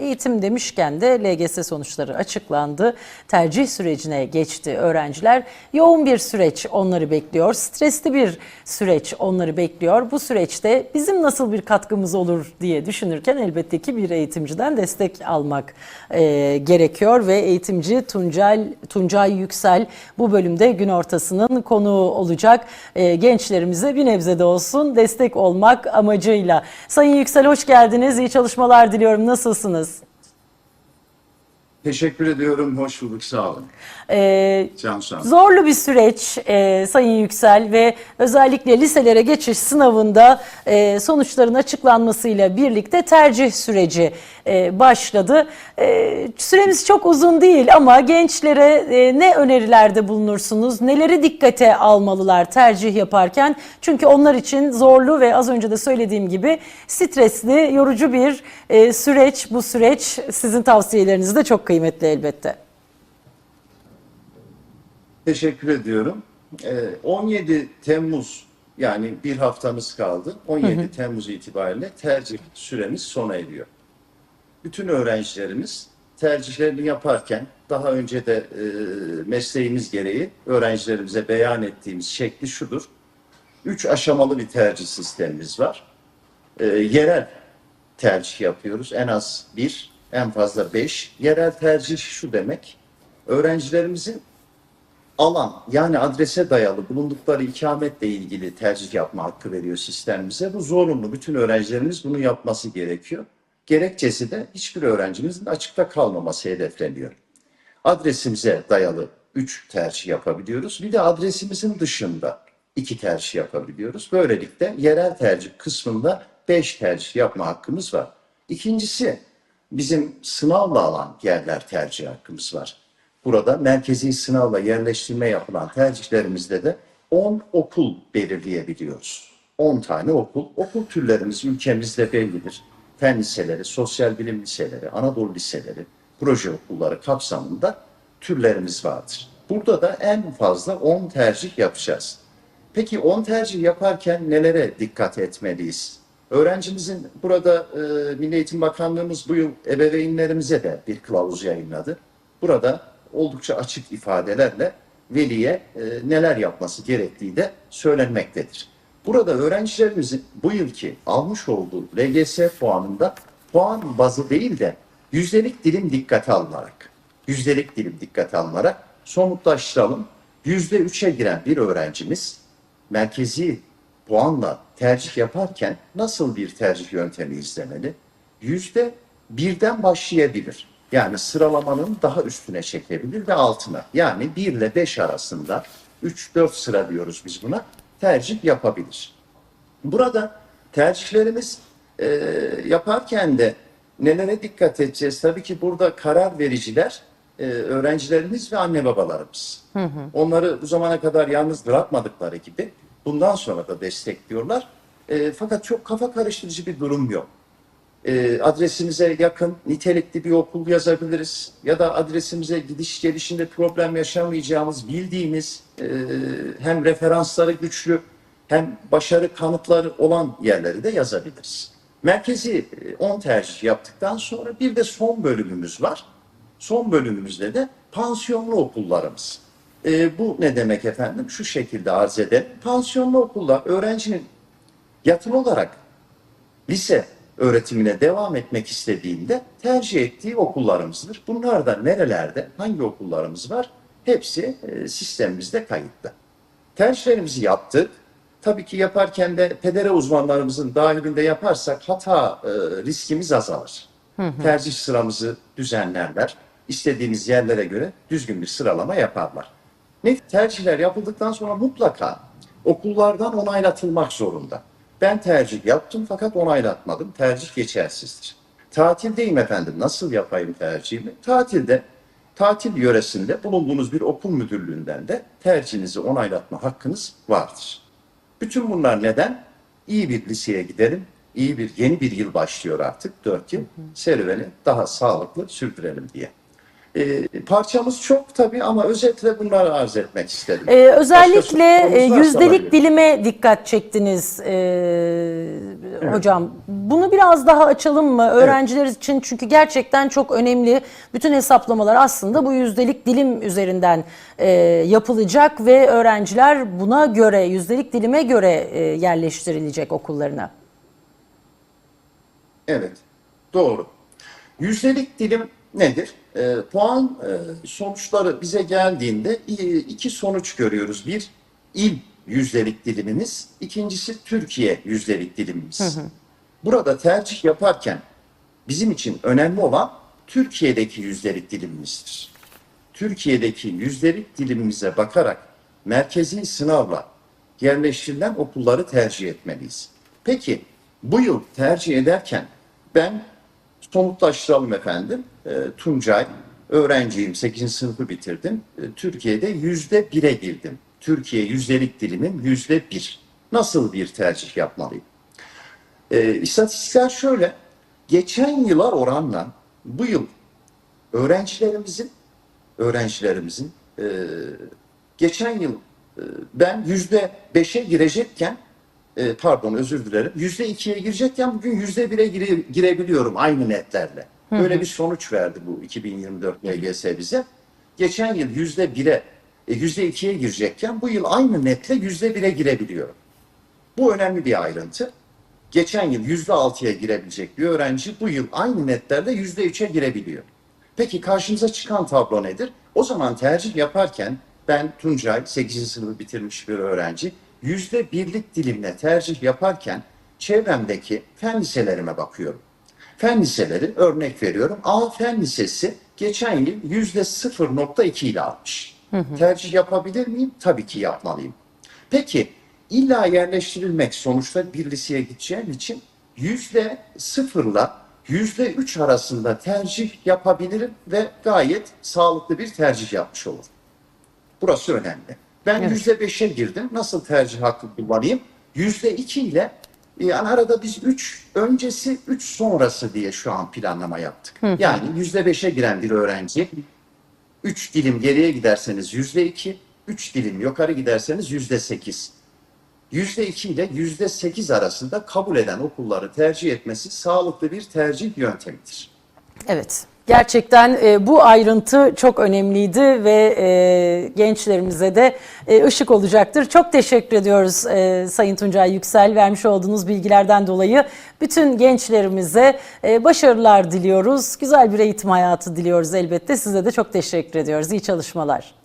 Eğitim demişken de LGS sonuçları açıklandı. Tercih sürecine geçti öğrenciler. Yoğun bir süreç onları bekliyor. Stresli bir süreç onları bekliyor. Bu süreçte bizim nasıl bir katkımız olur diye düşünürken elbette ki bir eğitimciden destek almak e, gerekiyor ve eğitimci Tuncel Tuncay Yüksel bu bölümde gün ortasının konuğu olacak. E, gençlerimize bir nebze de olsun destek olmak amacıyla. Sayın Yüksel hoş geldiniz. İyi çalışmalar diliyorum. Nasılsınız? Teşekkür ediyorum. Hoş bulduk. Sağ olun. Ee, Can sağ olun. Zorlu bir süreç e, Sayın Yüksel ve özellikle liselere geçiş sınavında e, sonuçların açıklanmasıyla birlikte tercih süreci e, başladı. E, süremiz çok uzun değil ama gençlere e, ne önerilerde bulunursunuz? Neleri dikkate almalılar tercih yaparken? Çünkü onlar için zorlu ve az önce de söylediğim gibi stresli, yorucu bir e, süreç. Bu süreç sizin tavsiyeleriniz de çok kıymetli elbette. Teşekkür ediyorum. Ee, 17 Temmuz yani bir haftamız kaldı. 17 Temmuz itibariyle tercih süremiz sona eriyor. Bütün öğrencilerimiz tercihlerini yaparken daha önce de e, mesleğimiz gereği öğrencilerimize beyan ettiğimiz şekli şudur. Üç aşamalı bir tercih sistemimiz var. Ee, yerel tercih yapıyoruz. En az bir, en fazla beş. Yerel tercih şu demek. Öğrencilerimizin alan yani adrese dayalı bulundukları ikametle ilgili tercih yapma hakkı veriyor sistemimize. Bu zorunlu. Bütün öğrencilerimiz bunu yapması gerekiyor. Gerekçesi de hiçbir öğrencimizin açıkta kalmaması hedefleniyor. Adresimize dayalı 3 tercih yapabiliyoruz. Bir de adresimizin dışında 2 tercih yapabiliyoruz. Böylelikle yerel tercih kısmında 5 tercih yapma hakkımız var. İkincisi bizim sınavla alan yerler tercih hakkımız var. Burada merkezi sınavla yerleştirme yapılan tercihlerimizde de 10 okul belirleyebiliyoruz. 10 tane okul. Okul türlerimiz ülkemizde bellidir. Fen liseleri, sosyal bilim liseleri, Anadolu liseleri, proje okulları kapsamında türlerimiz vardır. Burada da en fazla 10 tercih yapacağız. Peki 10 tercih yaparken nelere dikkat etmeliyiz? Öğrencimizin burada e, Milli Eğitim Bakanlığımız bu yıl ebeveynlerimize de bir kılavuz yayınladı. Burada oldukça açık ifadelerle veliye e, neler yapması gerektiği de söylenmektedir. Burada öğrencilerimizin bu yılki almış olduğu LGS puanında puan bazı değil de yüzdelik dilim dikkate alınarak, yüzdelik dilim dikkate alınarak somutlaştıralım. Yüzde üçe giren bir öğrencimiz merkezi puanla tercih yaparken nasıl bir tercih yöntemi izlemeli? Yüzde birden başlayabilir. Yani sıralamanın daha üstüne çekebilir ve altına. Yani 1 ile 5 arasında 3-4 sıra diyoruz biz buna tercih yapabilir. Burada tercihlerimiz e, yaparken de nelere dikkat edeceğiz? Tabii ki burada karar vericiler e, öğrencilerimiz ve anne babalarımız. Onları bu zamana kadar yalnız bırakmadıkları gibi bundan sonra da destekliyorlar. E, fakat çok kafa karıştırıcı bir durum yok. E, adresimize yakın nitelikli bir okul yazabiliriz ya da adresimize gidiş gelişinde problem yaşamayacağımız bildiğimiz e, hem referansları güçlü hem başarı kanıtları olan yerleri de yazabiliriz. Merkezi e, 10 tercih yaptıktan sonra bir de son bölümümüz var. Son bölümümüzde de pansiyonlu okullarımız. E, bu ne demek efendim? Şu şekilde arz edelim. Pansiyonlu okullar öğrencinin yatılı olarak lise öğretimine devam etmek istediğinde tercih ettiği okullarımızdır. Bunlar da nerelerde, hangi okullarımız var? Hepsi e, sistemimizde kayıtlı. Tercihlerimizi yaptık. Tabii ki yaparken de pedere uzmanlarımızın dahilinde yaparsak hata e, riskimiz azalır. Tercih sıramızı düzenlerler. İstediğimiz yerlere göre düzgün bir sıralama yaparlar. Ne tercihler yapıldıktan sonra mutlaka okullardan onaylatılmak zorunda. Ben tercih yaptım fakat onaylatmadım. Tercih geçersizdir. Tatildeyim efendim. Nasıl yapayım tercihimi? Tatilde, tatil yöresinde bulunduğunuz bir okul müdürlüğünden de tercihinizi onaylatma hakkınız vardır. Bütün bunlar neden? İyi bir liseye gidelim. iyi bir yeni bir yıl başlıyor artık. Dört yıl. Serüveni daha sağlıklı sürdürelim diye. E, parçamız çok tabii ama özetle bunları arz etmek istedim. Ee, özellikle e, yüzdelik dilime dikkat çektiniz ee, hocam. Bunu biraz daha açalım mı öğrenciler için? Çünkü gerçekten çok önemli. Bütün hesaplamalar aslında bu yüzdelik dilim üzerinden e, yapılacak ve öğrenciler buna göre, yüzdelik dilime göre e, yerleştirilecek okullarına. Evet, doğru. Yüzdelik dilim nedir? Ee, puan e, sonuçları bize geldiğinde iki sonuç görüyoruz. Bir, il yüzdelik dilimimiz, ikincisi Türkiye yüzdelik dilimimiz. Burada tercih yaparken bizim için önemli olan Türkiye'deki yüzdelik dilimimizdir. Türkiye'deki yüzdelik dilimimize bakarak merkezi sınavla yerleştirilen okulları tercih etmeliyiz. Peki bu yıl tercih ederken ben somutlaştıralım efendim. E, Tuncay, öğrenciyim, 8. sınıfı bitirdim. E, Türkiye'de yüzde bire girdim. Türkiye yüzdelik dilimim yüzde bir. Nasıl bir tercih yapmalıyım? E, istatistikler şöyle, geçen yıla oranla bu yıl öğrencilerimizin öğrencilerimizin e, geçen yıl e, ben yüzde beşe girecekken e, pardon özür dilerim yüzde ikiye girecekken bugün yüzde bire gire, girebiliyorum aynı netlerle. Böyle bir sonuç verdi bu 2024 LGS bize. Geçen yıl yüzde bire e, yüzde ikiye girecekken bu yıl aynı netle yüzde bire girebiliyorum. Bu önemli bir ayrıntı. Geçen yıl yüzde altıya girebilecek bir öğrenci bu yıl aynı netlerde yüzde üçe girebiliyor. Peki karşımıza çıkan tablo nedir? O zaman tercih yaparken ben Tuncay 8. sınıfı bitirmiş bir öğrenci yüzde birlik dilimle tercih yaparken çevremdeki fen liselerime bakıyorum. Fen liseleri örnek veriyorum. A Fen Lisesi geçen yıl yüzde 0.2 ile almış. Tercih yapabilir miyim? Tabii ki yapmalıyım. Peki illa yerleştirilmek sonuçta bir liseye gideceğim için yüzde sıfırla yüzde üç arasında tercih yapabilirim ve gayet sağlıklı bir tercih yapmış olurum. Burası önemli. Ben yüzde beşe girdim. Nasıl tercih hakkı kullanayım? Yüzde iki ile yani arada biz üç öncesi üç sonrası diye şu an planlama yaptık. Yani yüzde beşe giren bir öğrenci üç dilim geriye giderseniz yüzde iki, üç dilim yukarı giderseniz yüzde sekiz. Yüzde iki ile yüzde sekiz arasında kabul eden okulları tercih etmesi sağlıklı bir tercih yöntemidir. Evet. Gerçekten e, bu ayrıntı çok önemliydi ve e, gençlerimize de e, ışık olacaktır. Çok teşekkür ediyoruz e, Sayın Tuncay Yüksel vermiş olduğunuz bilgilerden dolayı. Bütün gençlerimize e, başarılar diliyoruz. Güzel bir eğitim hayatı diliyoruz elbette. Size de çok teşekkür ediyoruz. İyi çalışmalar.